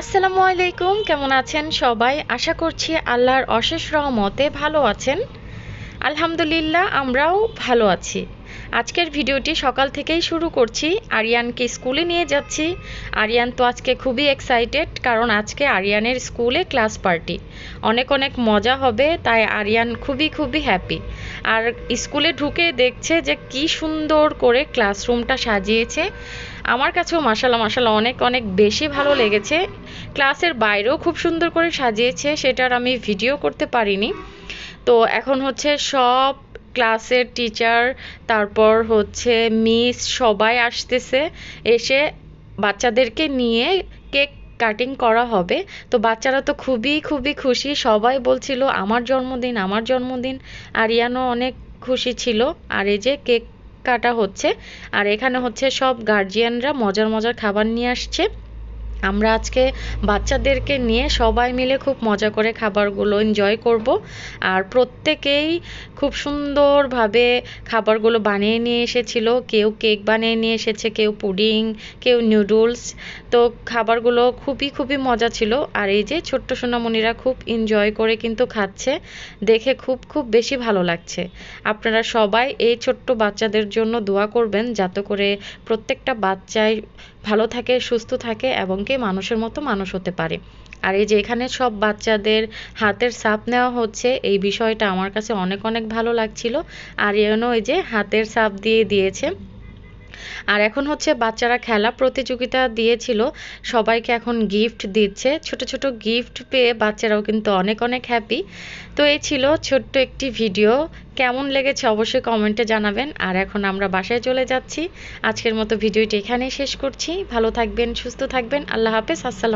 আসসালামু আলাইকুম, কেমন আছেন সবাই? আশা করছি আল্লাহর অশেষ রহমতে ভালো আছেন। আলহামদুলিল্লাহ, আমরাও ভালো আছি। আজকের ভিডিওটি সকাল থেকেই শুরু করছি। আরিয়ানকে স্কুলে নিয়ে যাচ্ছি। আরিয়ান তো আজকে খুবই এক্সাইটেড কারণ আজকে আরিয়ানের স্কুলে ক্লাস পার্টি। অনেক অনেক মজা হবে, তাই আরিয়ান খুবই খুবই হ্যাপি আর স্কুলে ঢুকে দেখছে যে কি সুন্দর করে ক্লাসরুমটা সাজিয়েছে। আমার কাছেও মাসাল্লাহ মাসাল্লাহ অনেক অনেক বেশি ভালো লেগেছে। ক্লাসের বাইরেও খুব সুন্দর করে সাজিয়েছে, সেটার আমি ভিডিও করতে পারিনি। তো এখন হচ্ছে সব ক্লাসের টিচার তারপর হচ্ছে মিস সবাই আসতেছে, এসে বাচ্চাদেরকে নিয়ে কেক কাটিং করা হবে। তো বাচ্চারা তো খুবই খুবই খুশি। সবাই বলছিল, আমার জন্মদিন আমার জন্মদিন। আরিয়ানও অনেক খুশি ছিল। আর এই যে কেক কাটা হচ্ছে। আর এখানে হচ্ছে সব গার্জিয়ানরা মজার মজার খাবার নিয়ে আসছে। আমরা আজকে বাচ্চাদেরকে নিয়ে সবাই মিলে খুব মজা করে খাবারগুলো এনজয় করব। আর প্রত্যেকেই খুব সুন্দরভাবে খাবারগুলো বানিয়ে নিয়ে এসেছিল। কেউ কেক বানিয়ে নিয়ে এসেছে, কেউ পুডিং, কেউ নুডলস তো খাবারগুলো খুবই খুবই মজা ছিল। আর এই যে ছোট্ট সোনামণিরা খুব এনজয় করে কিন্তু খাচ্ছে, দেখে খুব খুব বেশি ভালো লাগছে। আপনারা সবাই এই ছোট্ট বাচ্চাদের জন্য দোয়া করবেন, যাতে করে প্রত্যেকটা বাচ্চাই ভালো থাকে, সুস্থ থাকে এবং কি মানুষের মতো মানুষ হতে পারে। আর এই যে এখানে সব বাচ্চাদের হাতের সাপ নেওয়া হচ্ছে, এই বিষয়টা আমার কাছে অনেক অনেক ভালো লাগছিল। আর এনো এই যে হাতের সাপ দিয়ে দিয়েছে। আর এখন হচ্ছে বাচ্চারা খেলা প্রতিযোগিতা দিয়েছিল, সবাইকে এখন গিফট দিচ্ছে। ছোট ছোট গিফট পেয়ে বাচ্চারাও কিন্তু অনেক অনেক হ্যাপি তো এই ছিল ছোট্ট একটি ভিডিও কেমন লেগেছে অবশ্যই কমেন্টে জানাবেন। আর এখন আমরা বাসায় চলে যাচ্ছি। আজকের মতো ভিডিওটি এখানেই শেষ করছি। ভালো থাকবেন, সুস্থ থাকবেন। আল্লাহ হাফেজ, আসসালাম